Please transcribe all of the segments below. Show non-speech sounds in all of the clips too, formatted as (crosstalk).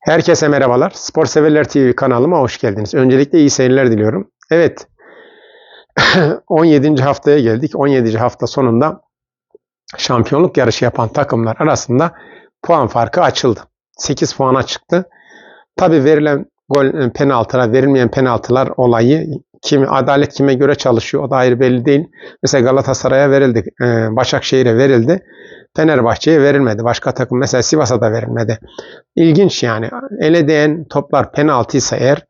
Herkese merhabalar. Spor Severler TV kanalıma hoş geldiniz. Öncelikle iyi seyirler diliyorum. Evet, (laughs) 17. haftaya geldik. 17. hafta sonunda şampiyonluk yarışı yapan takımlar arasında puan farkı açıldı. 8 puana çıktı. Tabi verilen gol penaltılar, verilmeyen penaltılar olayı kimi adalet kime göre çalışıyor o da ayrı belli değil. Mesela Galatasaray'a verildi, e, Başakşehir'e verildi. Fenerbahçe'ye verilmedi. Başka takım mesela Sivas'a da verilmedi. İlginç yani. Ele değen toplar penaltıysa eğer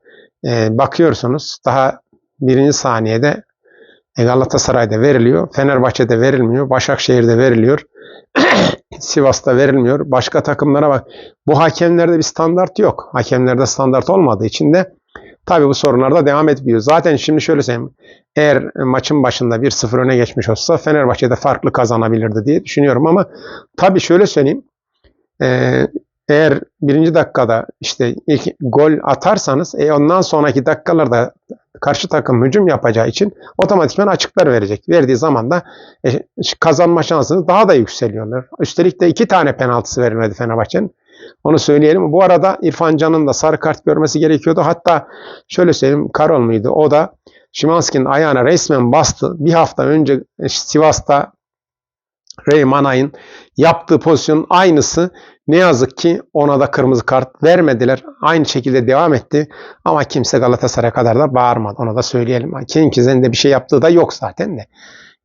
e, bakıyorsunuz daha birinci saniyede e, Galatasaray'da veriliyor. Fenerbahçe'de verilmiyor. Başakşehir'de veriliyor. (coughs) Sivas'ta verilmiyor. Başka takımlara bak. Bu hakemlerde bir standart yok. Hakemlerde standart olmadığı için de tabii bu sorunlar da devam ediyor. Zaten şimdi şöyle söyleyeyim. Eğer maçın başında 1-0 öne geçmiş olsa Fenerbahçe'de farklı kazanabilirdi diye düşünüyorum ama tabii şöyle söyleyeyim. Ee, eğer birinci dakikada işte ilk gol atarsanız e, ondan sonraki dakikalarda karşı takım hücum yapacağı için otomatikman açıklar verecek. Verdiği zaman da e, kazanma şansınız daha da yükseliyorlar. Üstelik de iki tane penaltısı verilmedi Fenerbahçe'nin. Onu söyleyelim. Bu arada İrfan Can'ın da sarı kart görmesi gerekiyordu. Hatta şöyle söyleyeyim Karol muydu? O da Şimanski'nin ayağına resmen bastı. Bir hafta önce Sivas'ta Ray Manay'ın yaptığı pozisyonun aynısı. Ne yazık ki ona da kırmızı kart vermediler. Aynı şekilde devam etti. Ama kimse Galatasaray kadar da bağırmadı. Onu da söyleyelim. Kimsenin de bir şey yaptığı da yok zaten de.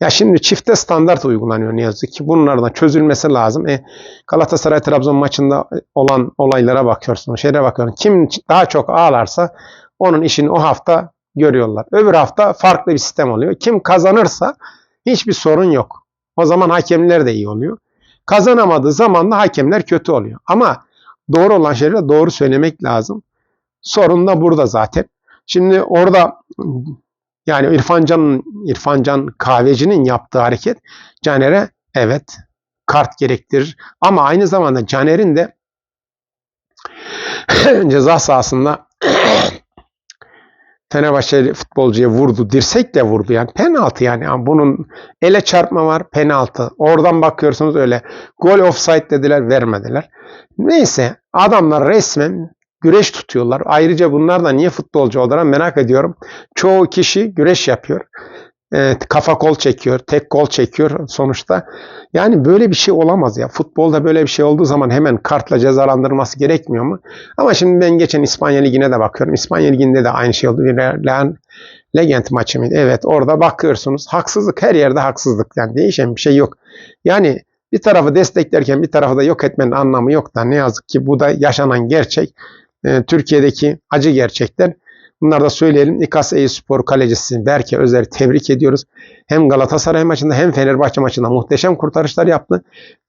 Ya şimdi çifte standart uygulanıyor ne yazık ki. Bunlardan çözülmesi lazım. E, Galatasaray Trabzon maçında olan olaylara bakıyorsun. Şeylere bakıyorsun. Kim daha çok ağlarsa onun işini o hafta görüyorlar. Öbür hafta farklı bir sistem oluyor. Kim kazanırsa hiçbir sorun yok. O zaman hakemler de iyi oluyor. Kazanamadığı zaman da hakemler kötü oluyor. Ama doğru olan şeyleri doğru söylemek lazım. Sorun da burada zaten. Şimdi orada yani İrfan Can'ın İrfan Can kahvecinin yaptığı hareket Caner'e evet kart gerektirir. Ama aynı zamanda Caner'in de (clears throat) ceza sahasında (clears throat) Fenerbahçeli futbolcuya vurdu. Dirsekle vurdu yani. Penaltı yani. yani. Bunun ele çarpma var. Penaltı. Oradan bakıyorsunuz öyle. Gol offside dediler. Vermediler. Neyse. Adamlar resmen güreş tutuyorlar. Ayrıca bunlar da niye futbolcu olduğunu merak ediyorum. Çoğu kişi güreş yapıyor. E, kafa kol çekiyor, tek kol çekiyor sonuçta. Yani böyle bir şey olamaz ya. Futbolda böyle bir şey olduğu zaman hemen kartla cezalandırılması gerekmiyor mu? Ama şimdi ben geçen İspanya Ligi'ne de bakıyorum. İspanya Ligi'nde de aynı şey oldu. Bir Legend maçı mıydı? Evet orada bakıyorsunuz. Haksızlık her yerde haksızlık. Yani değişen bir şey yok. Yani bir tarafı desteklerken bir tarafı da yok etmenin anlamı yok da ne yazık ki bu da yaşanan gerçek. Ee, Türkiye'deki acı gerçekler. Bunları da söyleyelim. İKAS Spor kalecisi Berke Özer'i tebrik ediyoruz. Hem Galatasaray maçında hem Fenerbahçe maçında muhteşem kurtarışlar yaptı.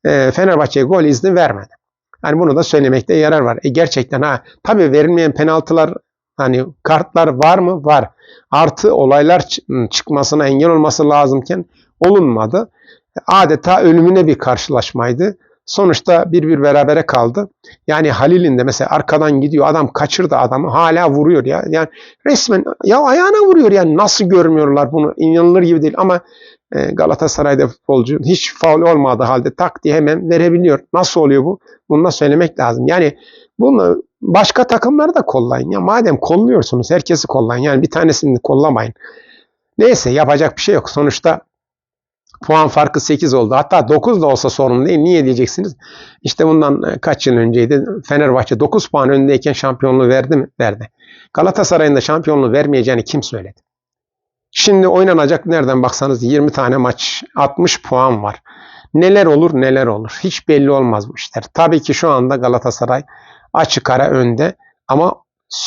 E, Fenerbahçe'ye gol izni vermedi. Yani bunu da söylemekte yarar var. E, gerçekten ha tabii verilmeyen penaltılar hani kartlar var mı? Var. Artı olaylar çıkmasına engel olması lazımken olunmadı. Adeta ölümüne bir karşılaşmaydı. Sonuçta bir bir berabere kaldı. Yani Halil'in de mesela arkadan gidiyor adam kaçırdı adamı hala vuruyor ya. Yani resmen ya ayağına vuruyor yani nasıl görmüyorlar bunu inanılır gibi değil ama e, Galatasaray'da futbolcu hiç faul olmadığı halde tak diye hemen verebiliyor. Nasıl oluyor bu? Bunu da söylemek lazım. Yani bunu başka takımları da kollayın. Ya madem kolluyorsunuz herkesi kollayın. Yani bir tanesini kollamayın. Neyse yapacak bir şey yok. Sonuçta Puan farkı 8 oldu. Hatta 9 da olsa sorun değil. Niye diyeceksiniz? İşte bundan e, kaç yıl önceydi. Fenerbahçe 9 puan önündeyken şampiyonluğu verdi mi? Verdi. Galatasaray'ın da şampiyonluğu vermeyeceğini kim söyledi? Şimdi oynanacak nereden baksanız 20 tane maç 60 puan var. Neler olur neler olur. Hiç belli olmaz bu işler. Tabii ki şu anda Galatasaray açık ara önde ama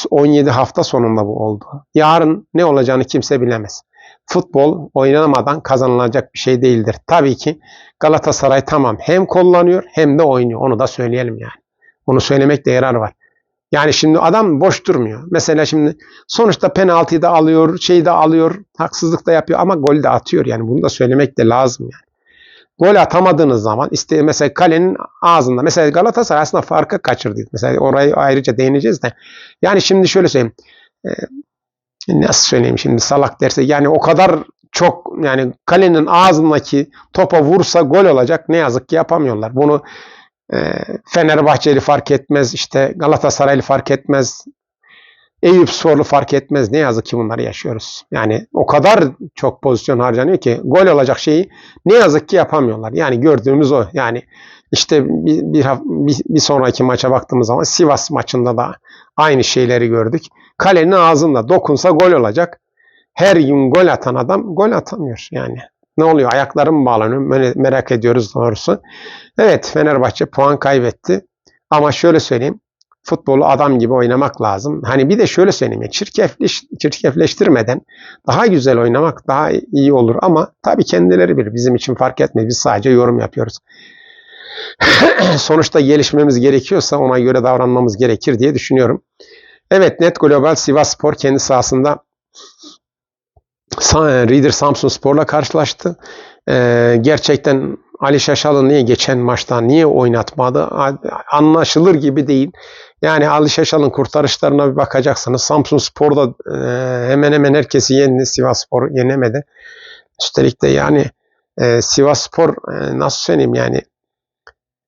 17 hafta sonunda bu oldu. Yarın ne olacağını kimse bilemez futbol oynanamadan kazanılacak bir şey değildir. Tabii ki Galatasaray tamam hem kullanıyor hem de oynuyor. Onu da söyleyelim yani. Bunu söylemekte yarar var. Yani şimdi adam boş durmuyor. Mesela şimdi sonuçta penaltıyı da alıyor, şeyi de alıyor, haksızlık da yapıyor ama gol de atıyor. Yani bunu da söylemek de lazım yani. Gol atamadığınız zaman işte mesela kalenin ağzında mesela Galatasaray aslında farkı kaçırdı. Mesela orayı ayrıca değineceğiz de. Yani şimdi şöyle söyleyeyim nasıl söyleyeyim şimdi salak derse yani o kadar çok yani kalenin ağzındaki topa vursa gol olacak ne yazık ki yapamıyorlar. Bunu e, Fenerbahçeli fark etmez, işte Galatasaraylı fark etmez, Eyüp Sporlu fark etmez. Ne yazık ki bunları yaşıyoruz. Yani o kadar çok pozisyon harcanıyor ki gol olacak şeyi ne yazık ki yapamıyorlar. Yani gördüğümüz o. Yani işte bir, bir, bir, sonraki maça baktığımız zaman Sivas maçında da aynı şeyleri gördük. Kalenin ağzında dokunsa gol olacak. Her gün gol atan adam gol atamıyor yani. Ne oluyor? Ayakları mı bağlanıyor? Merak ediyoruz doğrusu. Evet Fenerbahçe puan kaybetti. Ama şöyle söyleyeyim. Futbolu adam gibi oynamak lazım. Hani bir de şöyle söyleyeyim. ya, Çirkefleş, çirkefleştirmeden daha güzel oynamak daha iyi olur. Ama tabii kendileri bilir. Bizim için fark etmez. Biz sadece yorum yapıyoruz. (clears throat) Sonuçta gelişmemiz gerekiyorsa ona göre davranmamız gerekir diye düşünüyorum. Evet Net Global Sivas Spor kendi sahasında Sa- Reader Samsun Spor'la karşılaştı. Ee, gerçekten Ali Şaşalı niye geçen maçta niye oynatmadı anlaşılır gibi değil. Yani Ali Şaşal'ın kurtarışlarına bir bakacaksınız. Samsun Spor'da e, hemen hemen herkesi yendi. Sivas Spor yenemedi. Üstelik de yani e, Sivas Spor e, nasıl söyleyeyim yani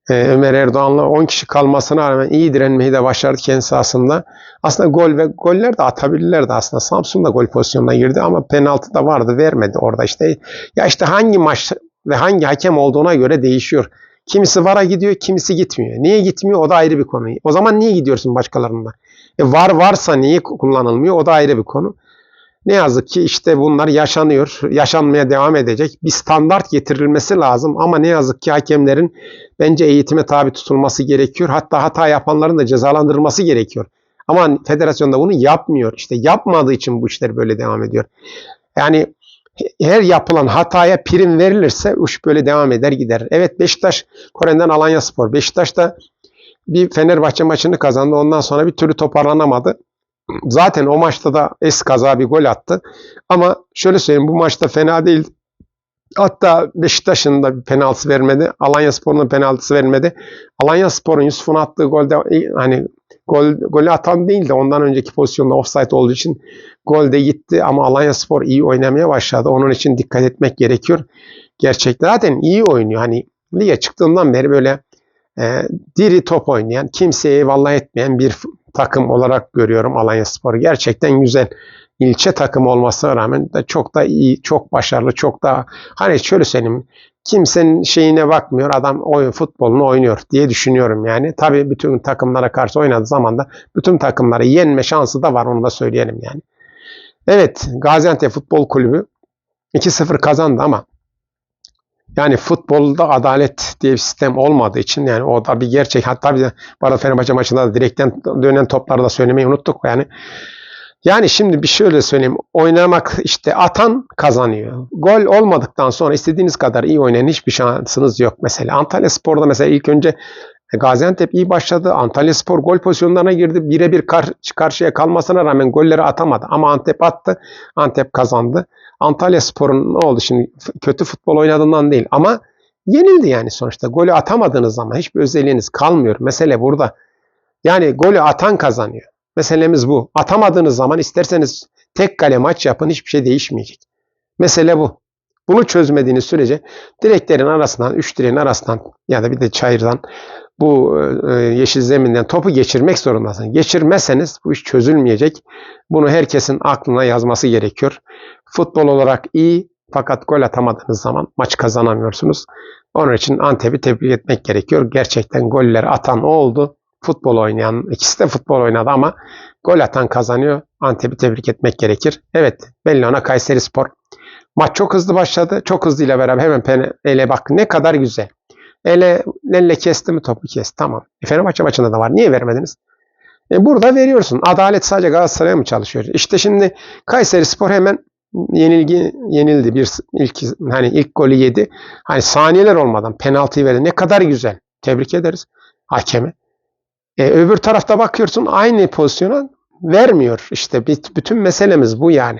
e, Ömer Erdoğan'la 10 kişi kalmasına rağmen iyi direnmeyi de başardı kendi sahasında. Aslında gol ve goller de atabilirlerdi aslında. Samsun da gol pozisyonuna girdi ama penaltı da vardı vermedi orada işte. Ya işte hangi maç ve hangi hakem olduğuna göre değişiyor. Kimisi VAR'a gidiyor, kimisi gitmiyor. Niye gitmiyor o da ayrı bir konu. O zaman niye gidiyorsun başkalarında? E VAR varsa niye kullanılmıyor o da ayrı bir konu. Ne yazık ki işte bunlar yaşanıyor. Yaşanmaya devam edecek. Bir standart getirilmesi lazım ama ne yazık ki hakemlerin bence eğitime tabi tutulması gerekiyor. Hatta hata yapanların da cezalandırılması gerekiyor. Ama federasyonda bunu yapmıyor. İşte yapmadığı için bu işler böyle devam ediyor. Yani her yapılan hataya prim verilirse iş böyle devam eder gider. Evet Beşiktaş Kore'den Alanya Spor. Beşiktaş da bir Fenerbahçe maçını kazandı. Ondan sonra bir türlü toparlanamadı. Zaten o maçta da es kaza bir gol attı. Ama şöyle söyleyeyim bu maçta fena değil. Hatta Beşiktaş'ın da bir penaltısı vermedi. Alanya Spor'un da penaltısı vermedi. Alanya Spor'un Yusuf'un attığı golde hani gol, golü atan değil de ondan önceki pozisyonda offside olduğu için gol de gitti ama Alanya Spor iyi oynamaya başladı. Onun için dikkat etmek gerekiyor. Gerçekten zaten iyi oynuyor. Hani lige çıktığından beri böyle e, diri top oynayan, kimseye eyvallah etmeyen bir takım olarak görüyorum Alanya Spor'u. Gerçekten güzel ilçe takımı olmasına rağmen de çok da iyi, çok başarılı, çok da hani şöyle söyleyeyim kimsenin şeyine bakmıyor. Adam oyun futbolunu oynuyor diye düşünüyorum yani. Tabii bütün takımlara karşı oynadığı zaman da bütün takımları yenme şansı da var onu da söyleyelim yani. Evet Gaziantep Futbol Kulübü 2-0 kazandı ama yani futbolda adalet diye bir sistem olmadığı için yani o da bir gerçek. Hatta bir de Barda Fenerbahçe maçında da direkten dönen topları da söylemeyi unuttuk. Yani yani şimdi bir şöyle söyleyeyim. Oynamak işte atan kazanıyor. Gol olmadıktan sonra istediğiniz kadar iyi oynayın hiçbir şansınız yok mesela. Antalya Spor'da mesela ilk önce Gaziantep iyi başladı. Antalya Spor gol pozisyonlarına girdi. Birebir karşı karşıya kalmasına rağmen golleri atamadı. Ama Antep attı. Antep kazandı. Antalya Spor'un ne oldu şimdi? Kötü futbol oynadığından değil. Ama yenildi yani sonuçta. Golü atamadığınız zaman hiçbir özelliğiniz kalmıyor. Mesele burada. Yani golü atan kazanıyor. Meselemiz bu. Atamadığınız zaman isterseniz tek kale maç yapın hiçbir şey değişmeyecek. Mesele bu. Bunu çözmediğiniz sürece direklerin arasından, üç direğin arasından ya da bir de çayırdan bu e, yeşil zeminden topu geçirmek zorundasınız. Geçirmezseniz bu iş çözülmeyecek. Bunu herkesin aklına yazması gerekiyor. Futbol olarak iyi fakat gol atamadığınız zaman maç kazanamıyorsunuz. Onun için Antep'i tebrik etmek gerekiyor. Gerçekten golleri atan oldu. Futbol oynayan, ikisi de futbol oynadı ama gol atan kazanıyor. Antep'i tebrik etmek gerekir. Evet, Bellona Kayseri Spor. Maç çok hızlı başladı. Çok hızlı ile beraber hemen ele bak ne kadar güzel. Ele, elle kesti mi topu kesti. Tamam. E, Fenerbahçe maçında da var. Niye vermediniz? E, burada veriyorsun. Adalet sadece Galatasaray'a mı çalışıyor? İşte şimdi Kayseri Spor hemen yenilgi yenildi. Bir ilk hani ilk golü yedi. Hani saniyeler olmadan penaltıyı verdi. Ne kadar güzel. Tebrik ederiz hakemi. E, öbür tarafta bakıyorsun aynı pozisyona vermiyor. İşte bütün meselemiz bu yani.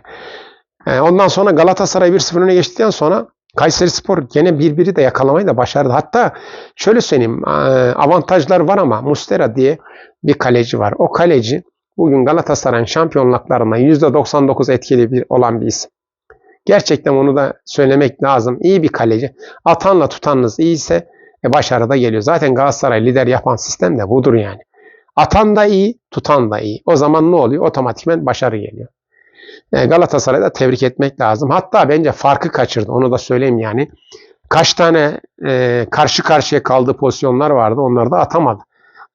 E, ondan sonra Galatasaray 1-0 öne geçtikten sonra Kayseri Spor gene birbiri de yakalamayı da başardı. Hatta şöyle söyleyeyim e, avantajlar var ama Mustera diye bir kaleci var. O kaleci bugün Galatasaray'ın şampiyonluklarına %99 etkili bir olan bir isim. Gerçekten onu da söylemek lazım. İyi bir kaleci. Atanla tutanınız iyiyse E başarı da geliyor. Zaten Galatasaray lider yapan sistem de budur yani. Atan da iyi, tutan da iyi. O zaman ne oluyor? Otomatikmen başarı geliyor. E, Galatasaray'ı da tebrik etmek lazım. Hatta bence farkı kaçırdı. Onu da söyleyeyim yani. Kaç tane e, karşı karşıya kaldığı pozisyonlar vardı. Onları da atamadı.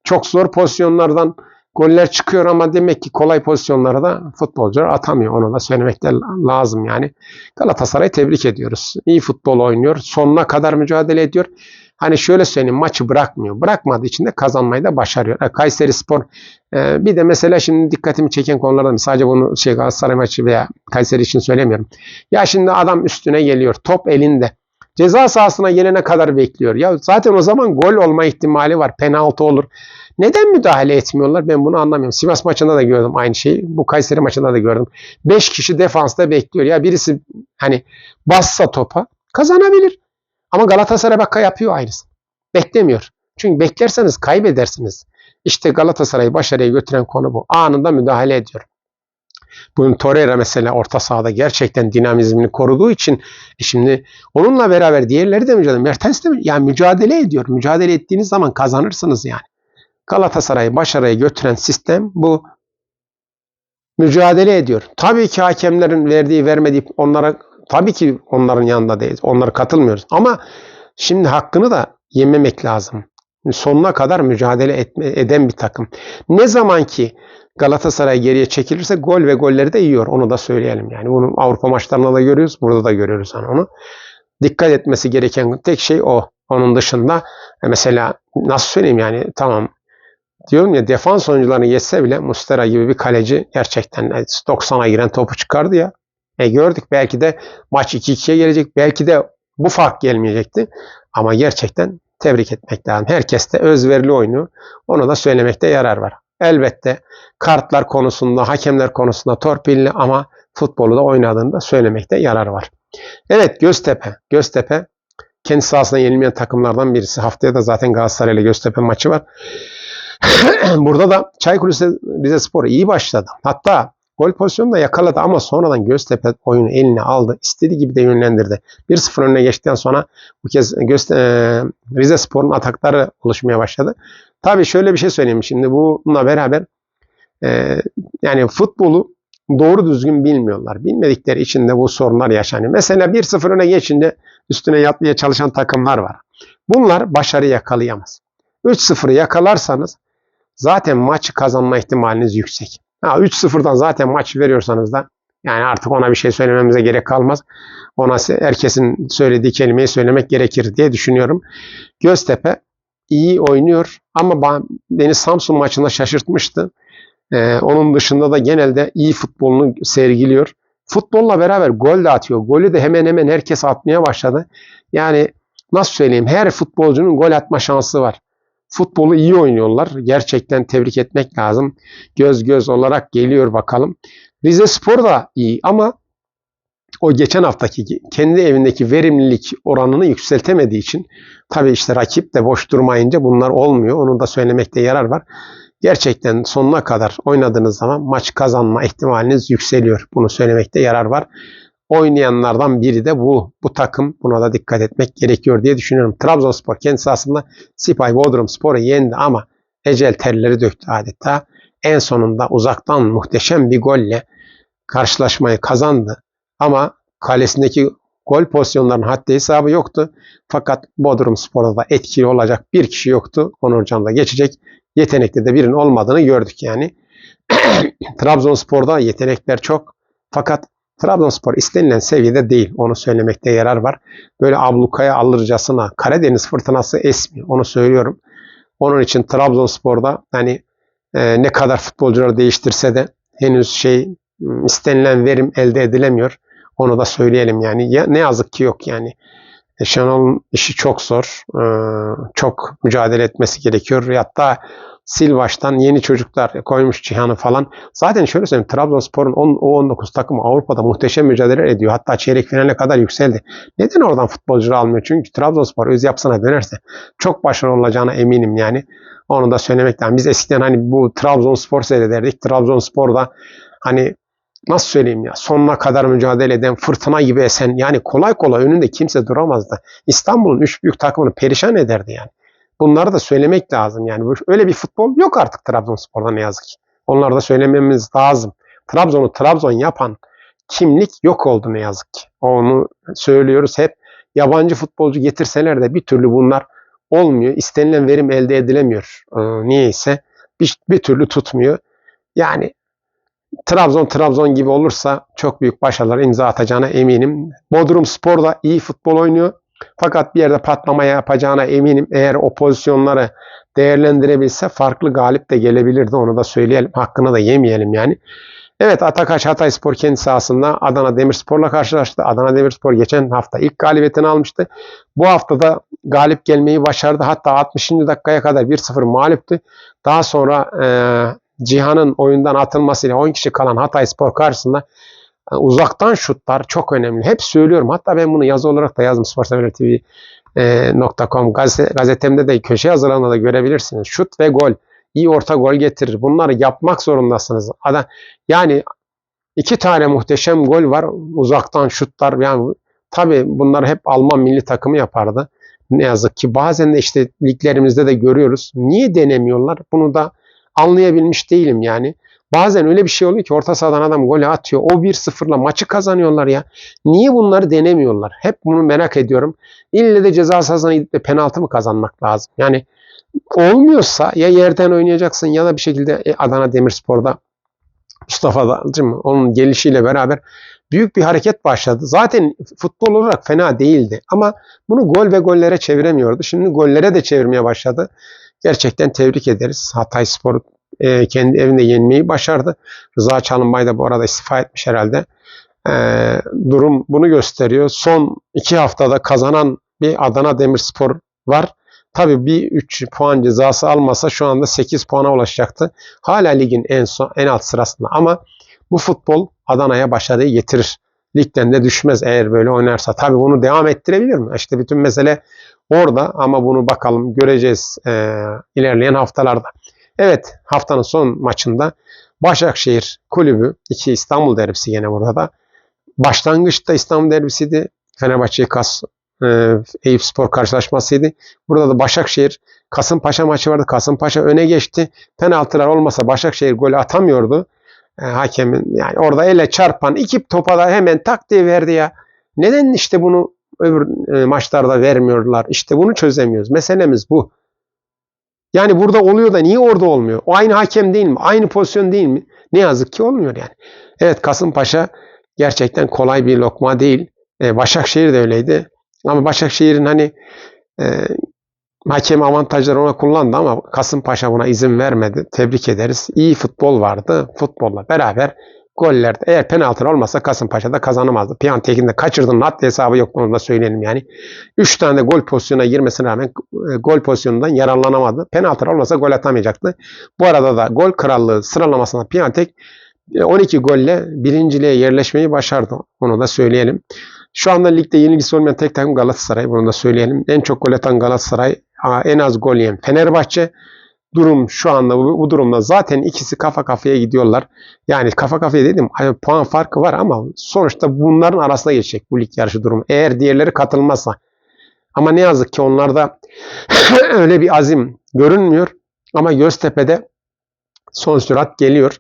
Çok zor pozisyonlardan goller çıkıyor ama demek ki kolay pozisyonları da futbolcular atamıyor. Onu da söylemek de lazım yani. Galatasaray'ı tebrik ediyoruz. İyi futbol oynuyor. Sonuna kadar mücadele ediyor. Hani şöyle söyleyeyim maçı bırakmıyor. Bırakmadığı için de kazanmayı da başarıyor. Kayseri Spor e, bir de mesela şimdi dikkatimi çeken konulardan sadece bunu şey Galatasaray maçı veya Kayseri için söylemiyorum. Ya şimdi adam üstüne geliyor. Top elinde. Ceza sahasına gelene kadar bekliyor. Ya zaten o zaman gol olma ihtimali var. Penaltı olur. Neden müdahale etmiyorlar? Ben bunu anlamıyorum. Sivas maçında da gördüm aynı şeyi. Bu Kayseri maçında da gördüm. 5 kişi defansta bekliyor. Ya birisi hani bassa topa kazanabilir. Ama Galatasaray bak yapıyor aynısını. Beklemiyor. Çünkü beklerseniz kaybedersiniz. İşte Galatasaray'ı başarıya götüren konu bu. Anında müdahale ediyor. Bugün Torreira mesela orta sahada gerçekten dinamizmini koruduğu için e şimdi onunla beraber diğerleri de mücadele. Mertens de yani mücadele ediyor. Mücadele ettiğiniz zaman kazanırsınız yani. Galatasaray'ı başarıya götüren sistem bu. Mücadele ediyor. Tabii ki hakemlerin verdiği vermediği onlara tabii ki onların yanında değil. Onlara katılmıyoruz. Ama şimdi hakkını da yememek lazım. Sonuna kadar mücadele etme, eden bir takım. Ne zaman ki Galatasaray geriye çekilirse gol ve golleri de yiyor. Onu da söyleyelim yani. Bunu Avrupa maçlarında da görüyoruz. Burada da görüyoruz hani onu. Dikkat etmesi gereken tek şey o. Onun dışında e, mesela nasıl söyleyeyim yani tamam diyorum ya defans oyuncularını yetse bile Mustera gibi bir kaleci gerçekten 90'a giren topu çıkardı ya. E gördük belki de maç 2-2'ye gelecek. Belki de bu fark gelmeyecekti. Ama gerçekten tebrik etmek lazım. Herkes de özverili oynuyor. Onu da söylemekte yarar var. Elbette kartlar konusunda, hakemler konusunda torpilli ama futbolu da oynadığını da söylemekte yarar var. Evet Göztepe. Göztepe kendi sahasında yenilmeyen takımlardan birisi. Haftaya da zaten Galatasaray ile Göztepe maçı var. (clears throat) Burada da Çaykur Rizespor iyi başladı. Hatta gol pozisyonu da yakaladı ama sonradan Göztepe oyunu eline aldı. İstediği gibi de yönlendirdi. 1-0 önüne geçtikten sonra bu kez Gözte e, Rizespor'un atakları oluşmaya başladı. Tabii şöyle bir şey söyleyeyim şimdi bununla beraber e, yani futbolu doğru düzgün bilmiyorlar. Bilmedikleri için de bu sorunlar yaşanıyor. Mesela 1-0 öne geçince üstüne yatmaya çalışan takımlar var. Bunlar başarı yakalayamaz. 3-0'ı yakalarsanız zaten maçı kazanma ihtimaliniz yüksek. Ha, 3-0'dan zaten maç veriyorsanız da yani artık ona bir şey söylememize gerek kalmaz. Ona herkesin söylediği kelimeyi söylemek gerekir diye düşünüyorum. Göztepe iyi oynuyor ama beni Samsun maçında şaşırtmıştı. Ee, onun dışında da genelde iyi futbolunu sergiliyor. Futbolla beraber gol de atıyor. Golü de hemen hemen herkes atmaya başladı. Yani nasıl söyleyeyim her futbolcunun gol atma şansı var. Futbolu iyi oynuyorlar. Gerçekten tebrik etmek lazım. Göz göz olarak geliyor bakalım. Rize Spor da iyi ama o geçen haftaki kendi evindeki verimlilik oranını yükseltemediği için tabii işte rakip de boş durmayınca bunlar olmuyor. Onu da söylemekte yarar var. Gerçekten sonuna kadar oynadığınız zaman maç kazanma ihtimaliniz yükseliyor. Bunu söylemekte yarar var. Oynayanlardan biri de bu. Bu takım buna da dikkat etmek gerekiyor diye düşünüyorum. Trabzonspor kendi sahasında Sipay Bodrum Spor'u yendi ama ecel terleri döktü adeta. En sonunda uzaktan muhteşem bir golle karşılaşmayı kazandı. Ama kalesindeki gol pozisyonlarının haddi hesabı yoktu. Fakat Bodrum Spor'da da etkili olacak bir kişi yoktu. Onurcan da geçecek. Yetenekli de birinin olmadığını gördük yani. (clears throat) Trabzonspor'da yetenekler çok. Fakat Trabzonspor istenilen seviyede değil. Onu söylemekte yarar var. Böyle ablukaya alırcasına Karadeniz fırtınası esmiyor. Onu söylüyorum. Onun için Trabzonspor'da hani e, ne kadar futbolcuları değiştirse de henüz şey istenilen verim elde edilemiyor. Onu da söyleyelim yani. Ya, ne yazık ki yok yani. E, Şenol'un işi çok zor. E, çok mücadele etmesi gerekiyor. Hatta sil baştan yeni çocuklar koymuş Cihan'ı falan. Zaten şöyle söyleyeyim Trabzonspor'un 10-19 takımı Avrupa'da muhteşem mücadele ediyor. Hatta çeyrek finale kadar yükseldi. Neden oradan futbolcuları almıyor? Çünkü Trabzonspor öz yapısına dönerse çok başarılı olacağına eminim yani. Onu da söylemek lazım. Biz eskiden hani bu Trabzonspor seyrederdik. Trabzonspor'da hani nasıl söyleyeyim ya sonuna kadar mücadele eden fırtına gibi esen yani kolay kolay önünde kimse duramazdı. İstanbul'un üç büyük takımını perişan ederdi yani. Bunları da söylemek lazım yani. Öyle bir futbol yok artık Trabzonspor'da ne yazık ki. Onları da söylememiz lazım. Trabzon'u Trabzon yapan kimlik yok oldu ne yazık ki. Onu söylüyoruz hep. Yabancı futbolcu getirseler de bir türlü bunlar olmuyor. İstenilen verim elde edilemiyor. Ee, niyeyse bir, bir türlü tutmuyor. Yani Trabzon Trabzon gibi olursa çok büyük başarılar imza atacağına eminim. Bodrum Spor da iyi futbol oynuyor. Fakat bir yerde patlama yapacağına eminim. Eğer o pozisyonları değerlendirebilse farklı galip de gelebilirdi. Onu da söyleyelim. Hakkını da yemeyelim yani. Evet Atakaş Hatay Spor kendi sahasında Adana Demirspor'la karşılaştı. Adana Demirspor geçen hafta ilk galibiyetini almıştı. Bu hafta da galip gelmeyi başardı. Hatta 60. dakikaya kadar 1-0 mağluptu. Daha sonra e, Cihan'ın oyundan atılmasıyla 10 kişi kalan Hatay Spor karşısında e, uzaktan şutlar çok önemli. Hep söylüyorum. Hatta ben bunu yazı olarak da yazdım sportsevertv.com gazete, gazetemde de köşe yazılarında da görebilirsiniz. Şut ve gol. iyi orta gol getirir. Bunları yapmak zorundasınız. Adam, yani iki tane muhteşem gol var. Uzaktan şutlar. Yani tabii bunları hep Alman milli takımı yapardı. Ne yazık ki bazen de işte liglerimizde de görüyoruz. Niye denemiyorlar? Bunu da anlayabilmiş değilim yani. Bazen öyle bir şey oluyor ki orta sahadan adam golü atıyor. O 1-0'la maçı kazanıyorlar ya. Niye bunları denemiyorlar? Hep bunu merak ediyorum. İlle de ceza sahasına gidip de penaltı mı kazanmak lazım? Yani olmuyorsa ya yerden oynayacaksın ya da bir şekilde e, Adana Demirspor'da Mustafa Dalcı onun gelişiyle beraber büyük bir hareket başladı. Zaten futbol olarak fena değildi ama bunu gol ve gollere çeviremiyordu. Şimdi gollere de çevirmeye başladı. Gerçekten tebrik ederiz. Hatay Spor e, kendi evinde yenmeyi başardı. Rıza Çalınbay da bu arada istifa etmiş herhalde. E, durum bunu gösteriyor. Son iki haftada kazanan bir Adana Demirspor var. Tabii bir 3 puan cezası almasa şu anda 8 puana ulaşacaktı. Hala ligin en son en alt sırasında ama bu futbol Adana'ya başarıyı getirir. Ligden de düşmez eğer böyle oynarsa. Tabii bunu devam ettirebilir mi? İşte bütün mesele orada ama bunu bakalım göreceğiz e, ilerleyen haftalarda. Evet haftanın son maçında Başakşehir kulübü iki İstanbul derbisi yine burada da. Başlangıçta İstanbul derbisiydi. Fenerbahçe Kas e, Eyüp Spor karşılaşmasıydı. Burada da Başakşehir Kasımpaşa maçı vardı. Kasımpaşa öne geçti. Penaltılar olmasa Başakşehir golü atamıyordu. E, hakemin yani orada ele çarpan iki topa da hemen tak diye verdi ya. Neden işte bunu öbür e, maçlarda vermiyorlar? İşte bunu çözemiyoruz. Meselemiz bu. Yani burada oluyor da niye orada olmuyor? O aynı hakem değil mi? Aynı pozisyon değil mi? Ne yazık ki olmuyor yani. Evet Kasımpaşa gerçekten kolay bir lokma değil. E, Başakşehir de öyleydi. Ama Başakşehir'in hani e, hakem avantajları ona kullandı ama Kasımpaşa buna izin vermedi. Tebrik ederiz. İyi futbol vardı. Futbolla beraber gollerde eğer penaltı olmasa Kasımpaşa da kazanamazdı. Piyantek'in de kaçırdığının haddi hesabı yok onu da söyleyelim yani. 3 tane de gol pozisyonuna girmesine rağmen e, gol pozisyonundan yararlanamadı. Penaltı olmasa gol atamayacaktı. Bu arada da gol krallığı sıralamasında Piyantek 12 e, golle birinciliğe yerleşmeyi başardı. Onu da söyleyelim. Şu anda ligde yenilgisi olmayan tek takım Galatasaray. Bunu da söyleyelim. En çok gol atan Galatasaray. En az gol yiyen Fenerbahçe. Durum şu anda bu, bu durumda zaten ikisi kafa kafaya gidiyorlar. Yani kafa kafaya dedim puan farkı var ama sonuçta bunların arasında geçecek bu lig yarışı durumu. Eğer diğerleri katılmazsa. Ama ne yazık ki onlarda (clears throat) öyle bir azim görünmüyor. Ama Göztepe'de son sürat geliyor.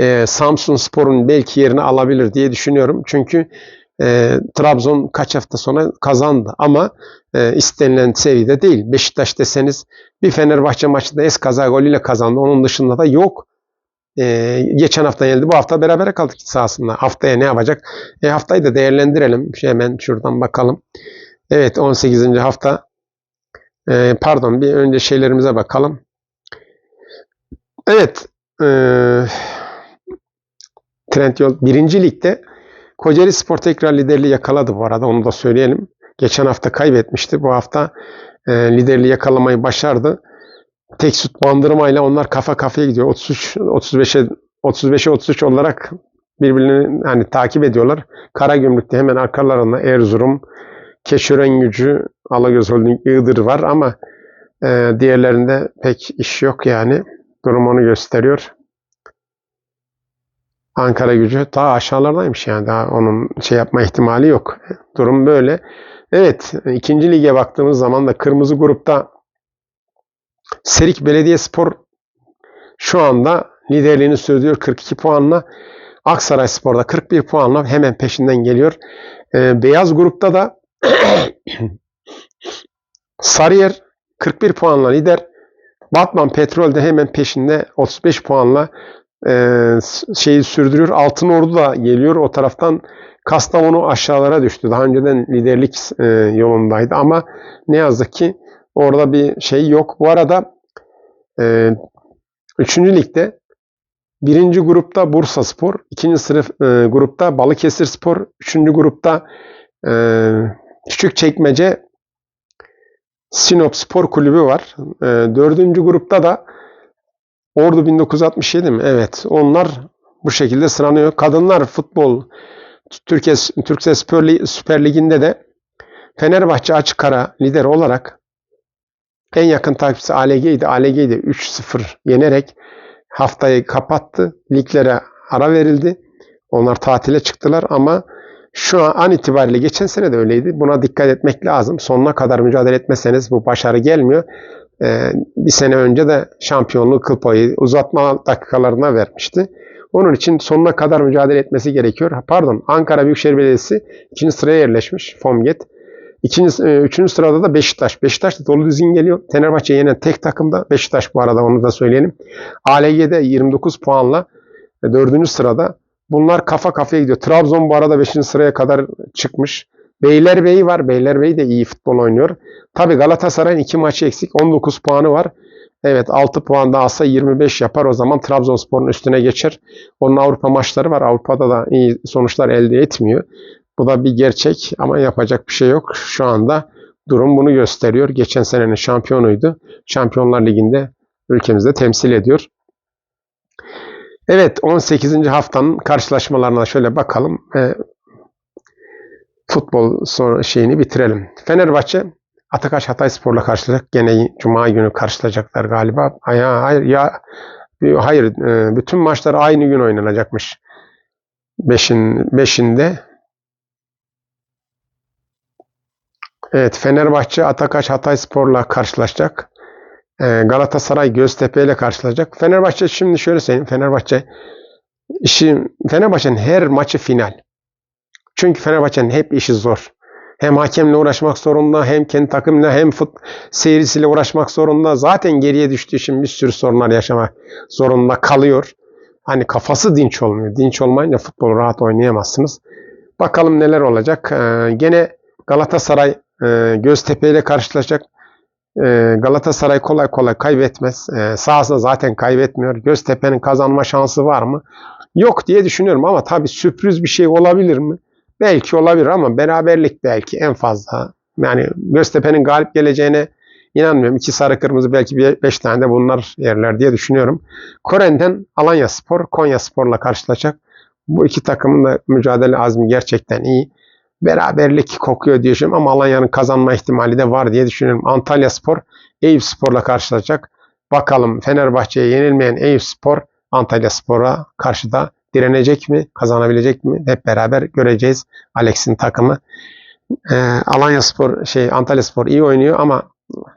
Ee, Samsun Spor'un belki yerini alabilir diye düşünüyorum. Çünkü e, Trabzon kaç hafta sonra kazandı ama e, istenilen seviyede değil. Beşiktaş deseniz bir Fenerbahçe maçında es kaza golüyle kazandı. Onun dışında da yok. E, geçen hafta geldi. Bu hafta berabere kaldık sahasında. Haftaya ne yapacak? E, haftayı da değerlendirelim. Şey hemen şuradan bakalım. Evet 18. hafta. E, pardon bir önce şeylerimize bakalım. Evet. E, Trendyol birinci ligde Kocaeli Spor tekrar liderliği yakaladı bu arada onu da söyleyelim. Geçen hafta kaybetmişti. Bu hafta e, liderliği yakalamayı başardı. Tek süt bandırmayla onlar kafa kafaya gidiyor. 33 35'e 35'e 33 olarak birbirini hani takip ediyorlar. Karagümrük'te hemen arkalarında Erzurum, Keşören Gücü, Alagöz Holding, Iğdır var ama e, diğerlerinde pek iş yok yani. Durum onu gösteriyor. Ankara gücü daha aşağılardaymış yani daha onun şey yapma ihtimali yok. Durum böyle. Evet ikinci lige baktığımız zaman da kırmızı grupta Serik Belediyespor şu anda liderliğini sürdürüyor 42 puanla. Aksaray Spor'da 41 puanla hemen peşinden geliyor. Ee, beyaz grupta da (clears throat) Sarıyer 41 puanla lider. Batman Petrol de hemen peşinde 35 puanla e, şeyi sürdürüyor. Altın Ordu da geliyor. O taraftan Kastamonu aşağılara düştü. Daha önceden liderlik e, yolundaydı ama ne yazık ki orada bir şey yok. Bu arada e, 3. ligde birinci grupta Bursa Spor, ikinci sınıf e, grupta Balıkesir Spor, üçüncü grupta e, Küçükçekmece Sinop Spor Kulübü var. E, dördüncü grupta da Ordu 1967 mi? Evet. Onlar bu şekilde sıranıyor. Kadınlar futbol Türkiye Türksel Süper, Lig, Süper Ligi'nde de Fenerbahçe açık ara lider olarak en yakın takipçisi ALG'ydi. ALG'yi de 3-0 yenerek haftayı kapattı. Liglere ara verildi. Onlar tatile çıktılar ama şu an an itibariyle geçen sene de öyleydi. Buna dikkat etmek lazım. Sonuna kadar mücadele etmeseniz bu başarı gelmiyor. Ee, bir sene önce de şampiyonluğu kıl uzatma dakikalarına vermişti. Onun için sonuna kadar mücadele etmesi gerekiyor. Pardon Ankara Büyükşehir Belediyesi ikinci sıraya yerleşmiş Fomget. İkinci, e, üçüncü sırada da Beşiktaş. Beşiktaş da dolu düzgün geliyor. Fenerbahçe yenen tek takımda. Beşiktaş bu arada onu da söyleyelim. ALG'de 29 puanla e, dördüncü sırada. Bunlar kafa kafaya gidiyor. Trabzon bu arada 5. sıraya kadar çıkmış. Beylerbeyi var. Beylerbeyi de iyi futbol oynuyor. Tabi Galatasaray'ın 2 maçı eksik. 19 puanı var. Evet 6 puan daha alsa 25 yapar. O zaman Trabzonspor'un üstüne geçer. Onun Avrupa maçları var. Avrupa'da da iyi sonuçlar elde etmiyor. Bu da bir gerçek ama yapacak bir şey yok. Şu anda durum bunu gösteriyor. Geçen senenin şampiyonuydu. Şampiyonlar Ligi'nde ülkemizde temsil ediyor. Evet 18. haftanın karşılaşmalarına şöyle bakalım. Futbol sonra şeyini bitirelim. Fenerbahçe Atakaş Hatay Spor'la karşılayacak. Gene Cuma günü karşılayacaklar galiba. Ya, hayır ya hayır e, bütün maçlar aynı gün oynanacakmış. Beşin, beşinde. Evet Fenerbahçe Atakaş Hatay Spor'la karşılaşacak. E, Galatasaray Göztepe ile karşılaşacak. Fenerbahçe şimdi şöyle söyleyeyim. Fenerbahçe işi Fenerbahçe'nin her maçı final. Çünkü Fenerbahçe'nin hep işi zor. Hem hakemle uğraşmak zorunda, hem kendi takımla, hem fut seyircisiyle uğraşmak zorunda. Zaten geriye düştüğü için bir sürü sorunlar yaşamak zorunda kalıyor. Hani kafası dinç olmuyor. Dinç olmayınca futbol rahat oynayamazsınız. Bakalım neler olacak. Ee, gene Galatasaray e, Göztepe ile karşılaşacak. E, Galatasaray kolay kolay kaybetmez. E, sahasında zaten kaybetmiyor. Göztepe'nin kazanma şansı var mı? Yok diye düşünüyorum ama tabii sürpriz bir şey olabilir mi? Belki olabilir ama beraberlik belki en fazla. Yani Göztepe'nin galip geleceğine inanmıyorum. İki sarı kırmızı belki bir beş tane de bunlar yerler diye düşünüyorum. Koren'den Alanya Spor, Konya Spor'la karşılaşacak. Bu iki takımın da mücadele azmi gerçekten iyi. Beraberlik kokuyor düşünüyorum ama Alanya'nın kazanma ihtimali de var diye düşünüyorum. Antalya Spor, Eyüp Spor'la karşılaşacak. Bakalım Fenerbahçe'ye yenilmeyen Eyüp Spor, Antalya Spor'a karşıda direnecek mi, kazanabilecek mi hep beraber göreceğiz Alex'in takımı. Ee, Alanya Spor, şey Antalya Spor iyi oynuyor ama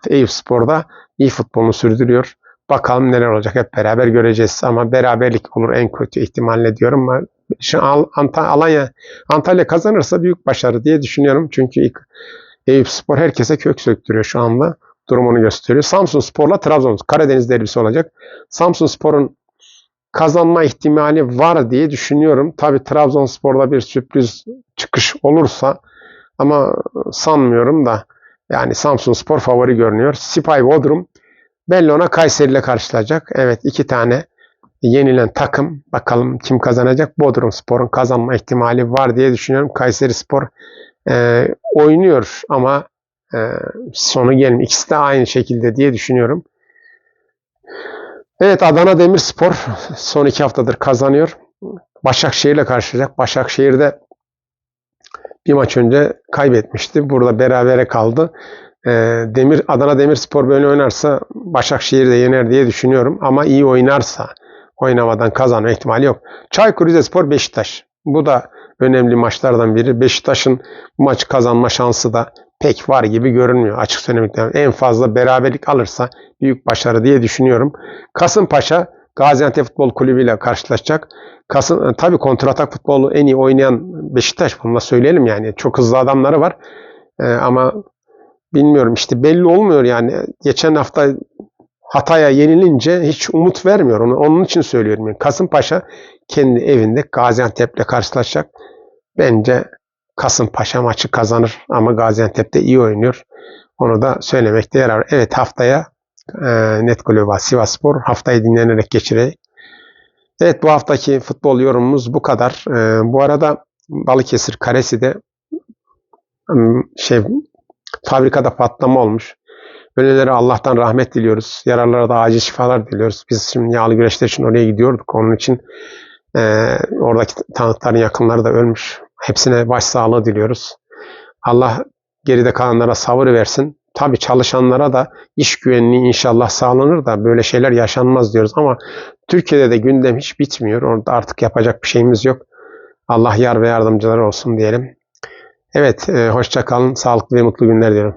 Eyüp Spor da iyi futbolunu sürdürüyor. Bakalım neler olacak hep beraber göreceğiz ama beraberlik olur en kötü ihtimalle diyorum. Şu Alanya Antalya kazanırsa büyük başarı diye düşünüyorum. Çünkü ilk Eyüp Spor herkese kök söktürüyor şu anda. Durumunu gösteriyor. Samsun Spor'la Trabzon Karadeniz derbisi olacak. Samsun Spor'un kazanma ihtimali var diye düşünüyorum. Tabi Trabzonspor'da bir sürpriz çıkış olursa ama sanmıyorum da yani Samsun Spor favori görünüyor. Sipay Bodrum Bellona Kayseri ile karşılayacak. Evet iki tane yenilen takım. Bakalım kim kazanacak? Bodrum Spor'un kazanma ihtimali var diye düşünüyorum. Kayseri Spor e, oynuyor ama e, sonu gelmiyor. İkisi de aynı şekilde diye düşünüyorum. Evet Adana Demirspor son iki haftadır kazanıyor. Başakşehir'le karşılayacak. Başakşehir'de bir maç önce kaybetmişti. Burada berabere kaldı. Ee, Demir Adana Demirspor böyle oynarsa Başakşehir de yener diye düşünüyorum. Ama iyi oynarsa oynamadan kazanma ihtimali yok. Çaykur Rizespor Beşiktaş. Bu da önemli maçlardan biri. Beşiktaş'ın bu maçı kazanma şansı da pek var gibi görünmüyor açık söylemek lazım. En fazla beraberlik alırsa büyük başarı diye düşünüyorum. Kasımpaşa Gaziantep Futbol Kulübü ile karşılaşacak. Kasım, tabii kontratak futbolu en iyi oynayan Beşiktaş bunu da söyleyelim yani. Çok hızlı adamları var. Ee, ama bilmiyorum işte belli olmuyor yani. Geçen hafta Hatay'a yenilince hiç umut vermiyor. Onu, onun için söylüyorum. Yani Kasımpaşa kendi evinde Gaziantep'le karşılaşacak. Bence Kasımpaşa maçı kazanır ama Gaziantep'te iyi oynuyor. Onu da söylemekte yarar. Evet haftaya e, Net Global Sivasspor haftayı dinlenerek geçirecek. Evet bu haftaki futbol yorumumuz bu kadar. E, bu arada Balıkesir Karesi'de şey fabrikada patlama olmuş. Ölülere Allah'tan rahmet diliyoruz. Yaralılara da acil şifalar diliyoruz. Biz şimdi yağlı güreşler için oraya gidiyorduk. Onun için e, oradaki tanıkların yakınları da ölmüş. Hepsine başsağlığı diliyoruz. Allah geride kalanlara sabır versin. Tabi çalışanlara da iş güvenliği inşallah sağlanır da böyle şeyler yaşanmaz diyoruz ama Türkiye'de de gündem hiç bitmiyor. Orada artık yapacak bir şeyimiz yok. Allah yar ve yardımcıları olsun diyelim. Evet, e, hoşça kalın, sağlıklı ve mutlu günler dilerim.